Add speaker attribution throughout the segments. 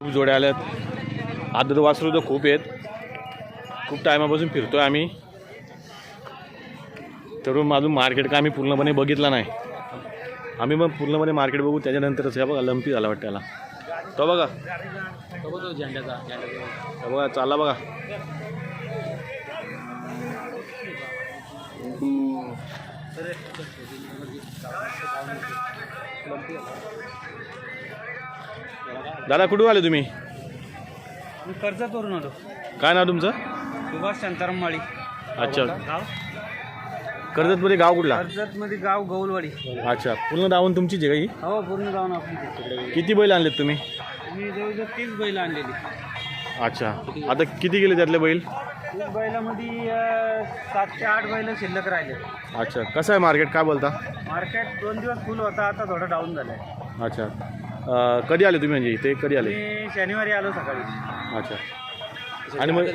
Speaker 1: खूप जोड्या आल्यात. आदर वासरू तर खूप आहेत. खूप टायमापासून फिरतोय आम्ही. तर माझं मार्केट का आम्ही पूर्णपणे बघितला नाही. आम्ही मग पूर्णपणे मार्केट बघू त्याच्यानंतरच. या बघा लंपी झाला वाटतं त्याला तो बघा. तो बघा चालला बघा. दादा कुठून आले तुम्ही?
Speaker 2: मी कर्जतवरून आलो.
Speaker 1: काय नाव तुमचं?
Speaker 2: सुभाष शांताराम माळी.
Speaker 1: अच्छा.
Speaker 2: गाव?
Speaker 1: कर्जतमध्ये गाव कुठला?
Speaker 2: कर्जतमध्ये गाव गौलवाडी.
Speaker 1: अच्छा पूर्ण दावून तुमची जे काही
Speaker 2: हो? पूर्ण गाव ना आपण तिकडे
Speaker 1: किती बैल आणलेत तुम्ही?
Speaker 2: मी जवळजवळ तीस बैल आणलेली.
Speaker 1: अच्छा आता किती गेले त्यातले बैल?
Speaker 2: तीस बैलामध्ये अं, सात ते आठ बैल शिल्लक राहिले.
Speaker 1: अच्छा कसं आहे मार्केट? काय बोलता?
Speaker 2: मार्केट दोन दिवस फुल होता आता थोडं डाऊन झालं आहे
Speaker 1: अच्छा अं, कधी आले तुम्ही म्हणजे इथे? कधी आले?
Speaker 2: मी शनिवारी आलो सकाळी.
Speaker 1: अच्छा. आणि मग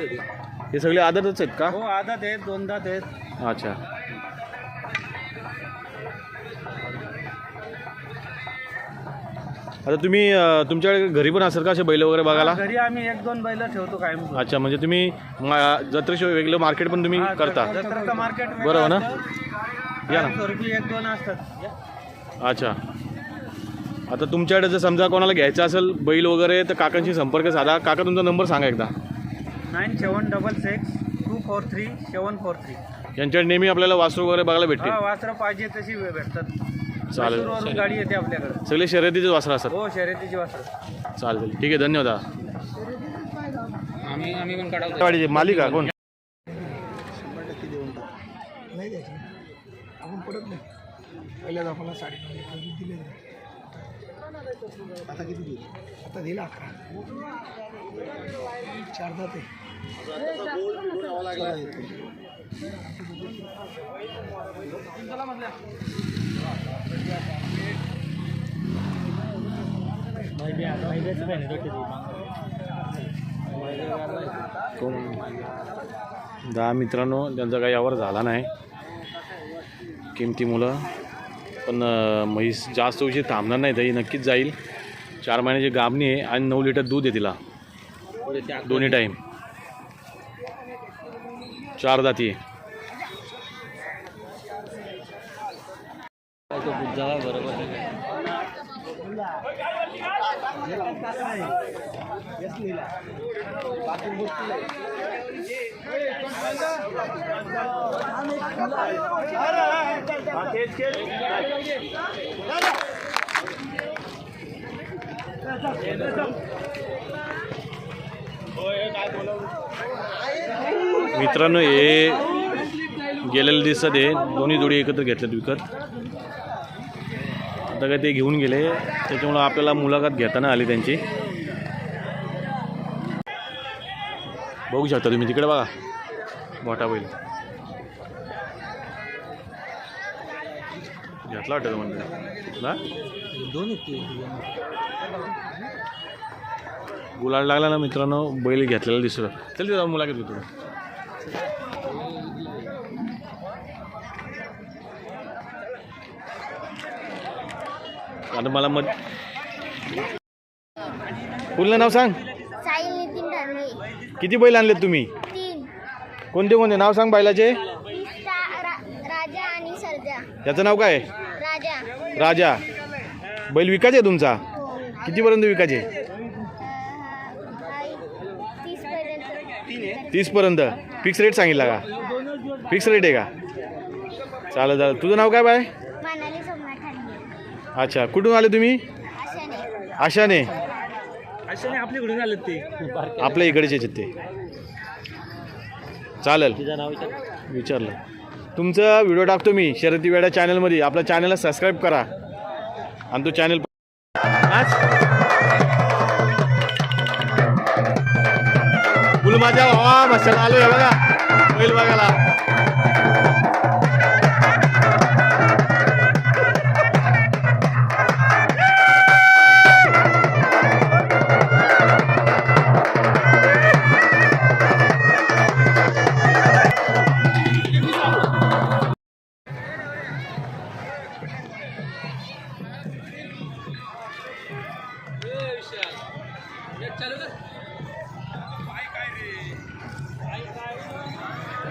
Speaker 1: हे सगळे आदतच आहेत का?
Speaker 2: हो आदात आहेत दोन दात आहेत.
Speaker 1: अच्छा. आता तुम्ही अं, तुमच्याकडे घरी पण असेल का असे बैल वगैरे बघायला?
Speaker 2: घरी आम्ही एक दोन बैल ठेवतो कायम.
Speaker 1: अच्छा म्हणजे तुम्ही मा- जत्रेशिवाय वेगळं मार्केट पण तुम्ही करता?
Speaker 2: जत्रेचं मार्केट
Speaker 1: बरोबर ना?
Speaker 2: या
Speaker 1: ना.
Speaker 2: स्वरूपी एक दोन असतात.
Speaker 1: अच्छा. आता तुमच्याकडे जर समजा कोणाला घ्यायचं असेल बैल वगैरे तर काकांशी संपर्क साधा. काका तुमचा नंबर सांगा एकदा.
Speaker 2: Nine seven double six two four three seven four three.
Speaker 1: यांच्याकडे नेहमी आपल्याला वासरू वगैरे बघायला भेटते
Speaker 2: हा वासरं पाहिजे तशी भेटतात.
Speaker 1: चालेल.
Speaker 2: गाडी येते आपल्याकडे.
Speaker 1: सगळे शर्यतीचे वासरं असतात.
Speaker 2: हो शर्यतीची वासरं.
Speaker 1: चालेल ठीक आहे धन्यवाद.
Speaker 2: आम्ही आम्ही पण काढावतो.
Speaker 1: गाडीचे मालिका कोण?
Speaker 3: नाही द्यायची. आपण पडत नाही. पहिल्याच आपण साडे दिले आता किती दिले? आता दिला अकरा. चार दात आहे चला येतो.
Speaker 1: दहा मित्रांनो त्यांचा काही यावर झाला नाही. किमती मुलं. पण म्हैस जास्त उशीर थांबणार नाही दही नक्कीच जाईल. चार महिन्याची गाबणी आहे आणि नऊ लिटर दूध आहे तिला. दोन्ही टाईम चार जाती. आहे मित्रांनो हे गेलेले दिसत हे दोन्ही जोडी एकत्र घेतल्यात विकत. आता काय ते घेऊन गेले. त्याच्यामुळं आपल्याला मुलाखत घेताना आली त्यांची. बघू शकता तुम्ही तिकडे बघा. मोठा बैल. घेतला वाटतं म्हणजे ना
Speaker 2: दोन
Speaker 1: गुलाल लागला ना मित्रांनो बैल घेतलेला दिसतो चल ते जाऊन मुलाखत घेतो. आता मला मग पूर्ण नाव सांग.
Speaker 4: साई नितीन ढाणे
Speaker 1: किती बैल आणलेत तुम्ही?
Speaker 4: तीन.
Speaker 1: कोणते कोणते? नाव सांग बैलाचे.
Speaker 4: पिस्ता रा, राजा आणि सरजा.
Speaker 1: त्याचं नाव काय?
Speaker 4: राजा.
Speaker 1: राजा. बैल विकायचे तुमचा? कितीपर्यंत विकायचे
Speaker 4: तीस पर्यंत
Speaker 1: तीसपर्यंत. फिक्स रेट सांगितला का? फिक्स रेट आहे का? चालेल चालेल. तुझं नाव काय बाय?
Speaker 4: मानाली सोमनाथ ठाणे
Speaker 1: अच्छा कुठून आले तुम्ही? आशाने.
Speaker 2: आपल्याकडून आले ते.
Speaker 1: आपल्या इकडचे आहेत ते. चालेल. विचारलं. तुमचा व्हिडिओ टाकतो मी शर्यती वेडा चॅनलमध्ये आपल्या चॅनलला सबस्क्राईब करा. आणि तो चॅनल फुल माझ्या भावा मस्त आलो आहे बघा. बैल बघायला.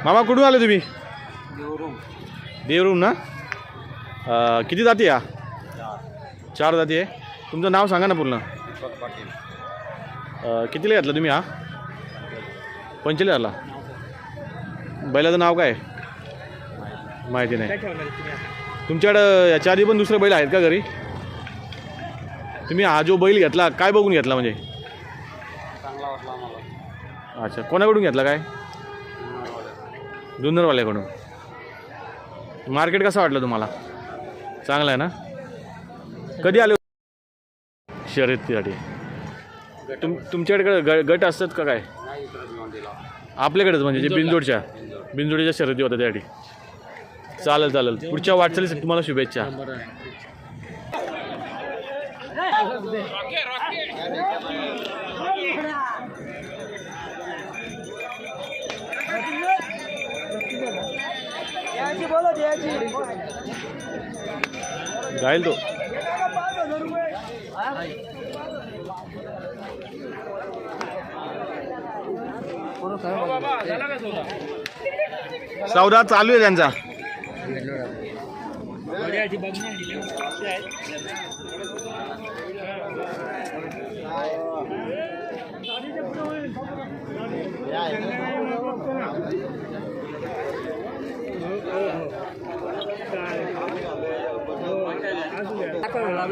Speaker 1: मामा कुठून आले तुम्ही? देवरूम. ना? अं, किती जाती या चार. जाती आहे. तुमचं नाव सांगा ना पूर्ण. अं, कितीला घेतला तुम्ही हा? पंचेचाळीस आला. बैलाचं नाव काय? माहिती नाही. तुमच्याकडं याच्या आधी पण दुसरे बैल आहेत का घरी? तुम्ही हा जो बैल घेतला काय बघून घेतला म्हणजे? अच्छा कोणाकडून घेतला काय? जुन्नरवाल्याकडून. मार्केट कसं वाटलं तुम्हाला? चांगलं आहे ना? कधी आले? शर्यतीसाठी. तुम तुमच्याकडे ग गट असतात का काय? आपल्याकडेच म्हणजे जे बिंदोडच्या बिंदोडच्या शर्यती होत्या त्यासाठी. चालेल चालेल. पुढच्या वाटचालीसाठी तुम्हाला शुभेच्छा. जाईल तो. सौदा चालू आहे त्यांचा.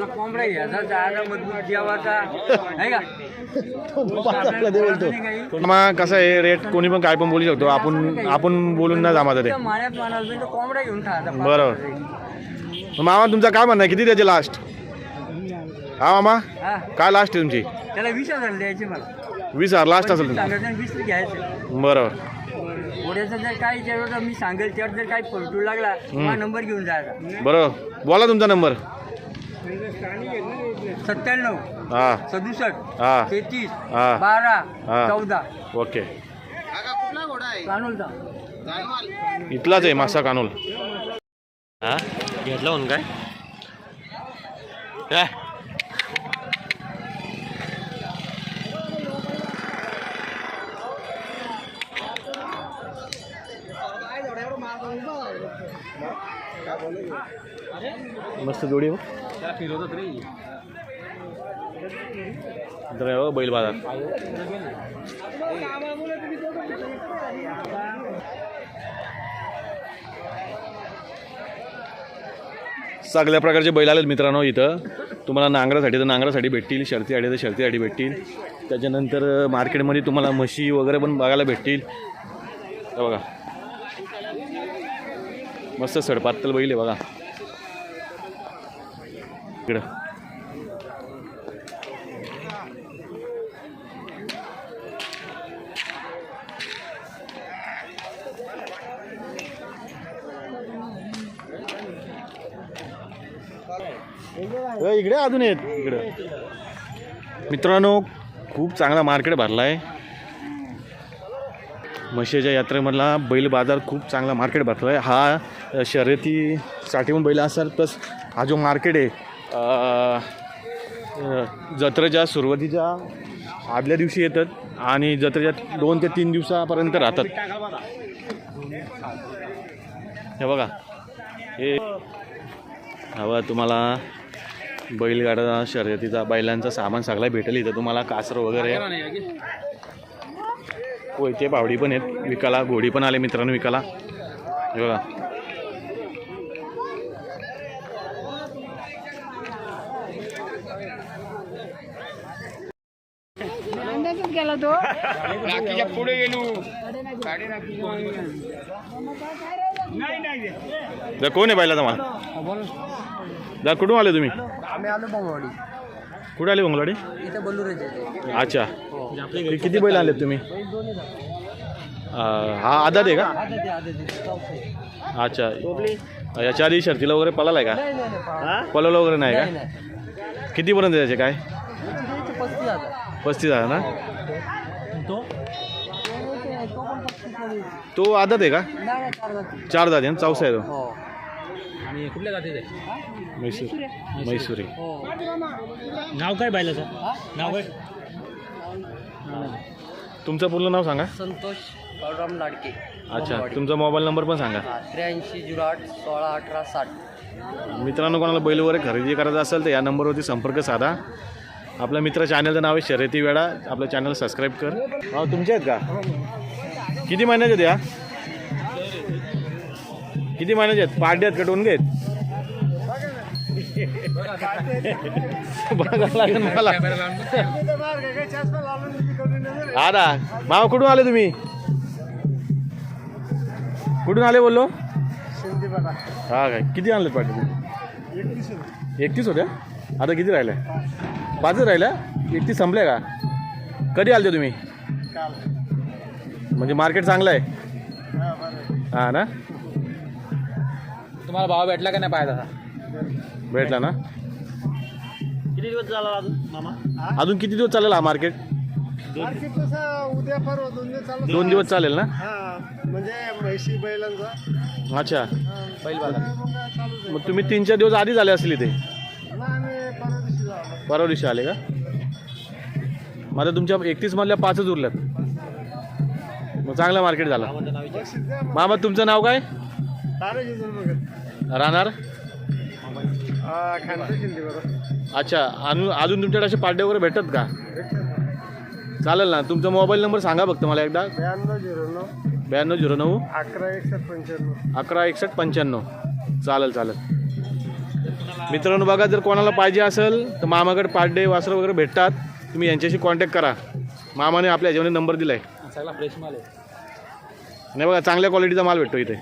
Speaker 5: कोंबडा घ्यायचा मजबूत जेवायचा. आहे का?
Speaker 1: मग कसं आहे रेट कोणी पण काय पण बोलू शकतो. आपण आपण बोलून ना जमात ते
Speaker 5: माण्यात म्हणाल मी तो कोंबडा घेऊन खायचा
Speaker 1: बरोबर. मग मामा तुमचा काय म्हणणं आहे? किती द्यायचे लास्ट हा मामा?
Speaker 5: हा.
Speaker 1: काय लास्ट आहे तुमची?
Speaker 5: त्याला वीस हजार द्यायचे मला.
Speaker 1: वीस हजार लास्ट असेल तुमचं.
Speaker 5: सांगायचं आणि वीस घ्यायचे.
Speaker 1: बरोबर.
Speaker 5: घोड्याचं जर काही केलं तर मी सांगेल त्यावर जर काही पलटू लागला नंबर घेऊन जायचा
Speaker 1: बरोबर. बोला तुमचा नंबर.
Speaker 5: सत्त्याण्णव
Speaker 1: हा.
Speaker 5: सदुसष्ट
Speaker 1: हा.
Speaker 5: तेहतीस
Speaker 1: हा.
Speaker 5: बारा
Speaker 1: हा.
Speaker 5: चौदा.
Speaker 1: ओके.
Speaker 5: कानूलचा.
Speaker 1: इथलाच आहे मासा कानूल. हा? घेतला म्हणून काय? काय? मस्त जोडी हो. बैल बाजार. सगळ्या प्रकारचे बैल आलेत मित्रांनो इथं. तुम्हाला नांगरासाठी तर नांगरासाठी भेटतील शर्तीसाठी तर शर्तीसाठी भेटतील. त्याच्यानंतर मार्केटमध्ये तुम्हाला म्हशी वगैरे पण बघायला भेटतील. बघा. मस्त सडपातल बैल आहे बघा. इकडं. इकडे अजून आहेत इकडे. मित्रांनो खूप चांगला मार्केट भरला आहे म्हशीच्या यात्रेमधला बैल बाजार खूप चांगला मार्केट भरला आहे हा शर्यतीसाठी पण बैल असाल प्लस हा जो मार्केट आहे जत्रेच्या सुरुवातीच्या आदल्या दिवशी येतात आणि जत्रेच्या दोन ते तीन दिवसापर्यंत राहतात. हे बघा. हे हवा तुम्हाला बैलगाडा शर्यतीचा बैलांचा सामान सगळा भेटेल इथं. तुम्हाला कासर वगैरे. कोयते पावडी पण आहेत. विकाला घोडी पण आले मित्रांनो विकाला हे बघा. दा कोण आहे बैलाचा मला दा कुठून आले तुम्ही?
Speaker 5: आम्ही आलो
Speaker 1: कुठे आले बंगलाडी
Speaker 5: इथं
Speaker 1: अच्छा. ते किती बैल आलेत तुम्ही? अं, हा आदात आहे का? अच्छा. याच्या आधी शर्तीला वगैरे पळाला आहे का पळवलं वगैरे नाही का? कितीपर्यंत त्याचे काय?
Speaker 5: पस्तीस हजार.
Speaker 1: पस्तीस हजार ना?
Speaker 5: तो?
Speaker 1: तो आदात आहे का?
Speaker 5: नाही चार जाती
Speaker 1: आहे ना चौसा आहे तो.
Speaker 5: हो. आणि कुठल्या जातीचे
Speaker 1: म्हैसूर म्हैसूरी
Speaker 5: हो.
Speaker 6: नाव काय बायलाचं? नाव काय?
Speaker 1: तुमचं पूर्ण नाव सांगा.
Speaker 5: संतोष बाळूराम लाडके.
Speaker 1: अच्छा तुमचा मोबाईल नंबर पण सांगा.
Speaker 5: त्र्याऐंशी झिरो आठ सोळा अठरा साठ.
Speaker 1: मित्रांनो कोणाला बैल वगैरे खरेदी करायचं असेल तर या नंबरवरती संपर्क साधा. आपल्या मित्र चॅनलचं नाव आहे शर्यती वेळा आपलं चॅनल सबस्क्राईब कर. हो तुमचे आहेत का? किती महिन्याचे आहेत या? किती महिन्याचे आहेत? पार्टी आहेत का? टोनगे आहेत? बघावं लागेल मला. हा ना मामा कुठून आले तुम्ही? कुठून आले बोललो? हा काय? किती आणले पार्टी? एकतीस होत्या? आता किती राहिल्या? पाचच राहिल्या एकतीस संपल्या का? कधी आलते तुम्ही? म्हणजे मार्केट चांगलं आहे? हा ना?
Speaker 5: तुम्हाला भाव भेटला का नाही पाहिजे
Speaker 1: भेटला ना?
Speaker 5: किती दिवस झाला अजून मामा?
Speaker 1: अजून किती दिवस चालेल हा मार्केट?
Speaker 3: उद्या परवा दोन दिवस चालू.
Speaker 1: दोन दिवस चालेल ना?
Speaker 3: हा म्हणजे म्हैशी बैलांचा.
Speaker 1: अच्छा.
Speaker 5: बैल
Speaker 1: मग तुम्ही तीन चार दिवस आधीच आले असतील इथे?
Speaker 3: बरोबर परवा दिवशी
Speaker 1: आले का? मग आता तुमच्या एकतीस मधल्या पाचच उरल्यात. मग चांगला मार्केट झाला. मामा तुमचं नाव काय? राहणार? अच्छा अजून अजून तुमच्याकडे असे पाड्डे वगैरे भेटतात का? चालेल ना तुमचा मोबाईल नंबर सांगा फक्त मला एकदा.
Speaker 3: ब्याण्णव झिरो नऊ
Speaker 1: ब्याण्णव झिरो नऊ
Speaker 3: अकरा एकसष्ट पंच्याण्णव.
Speaker 1: अकरा एकसष्ट पंच्याण्णव. चालेल चालेल. मित्रांनो बघा जर कोणाला पाहिजे असेल तर मामाकडे पाड्डे वासरं वगैरे भेटतात तुम्ही यांच्याशी कॉन्टॅक्ट करा. मामाने आपल्या ह्याच्यामध्ये नंबर दिला आहे
Speaker 5: सगळा फ्रेश माल आहे.
Speaker 1: नाही बघा चांगल्या क्वालिटीचा माल भेटतो इथे.